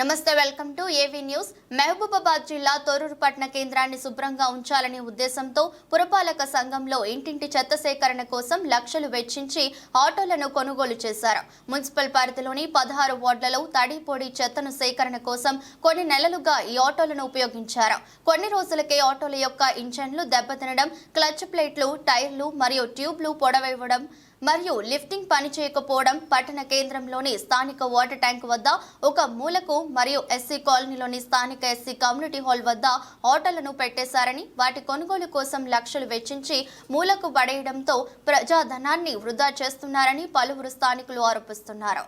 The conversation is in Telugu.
నమస్తే welcome to AV news. Mahabubabad జిల్లా తోరూరు పట్టణ కేంద్రాన్ని శుభ్రంగా ఉంచాలనే ఉద్దేశంతో పురపాలక సంఘంలో ఇంటింటి చెత్త సేకరణ కోసం లక్షలు వెచ్చించి ఆటోలను కొనుగోలు చేశారు. మున్సిపల్ పరిధిలోని పదహారు వార్డులలో తడి పొడి చెత్తను సేకరణ కోసం కొన్ని నెలలుగా ఈ ఆటోలను ఉపయోగించారు. కొన్ని రోజులకే ఆటోల యొక్క ఇంజన్లు దెబ్బతినడం క్లచ్ ప్లేట్లు టైర్లు మరియు ట్యూబ్లు పొడవివ్వడం మరియు లిఫ్టింగ్ పనిచేయకపోవడం పట్టణ కేంద్రంలోని స్థానిక వాటర్ ట్యాంక్ వద్ద ఒక మూలకు మరియు ఎస్సీ కాలనీలోని స్థానిక ఎస్సీ కమ్యూనిటీ హాల్ వద్ద ఆటోలను పెట్టేశారని వాటి కొనుగోలు కోసం లక్షలు వెచ్చించి మూలకు పడేయడంతో ప్రజాధనాన్ని వృధా చేస్తున్నారని పలువురు స్థానికులు ఆరోపిస్తున్నారు.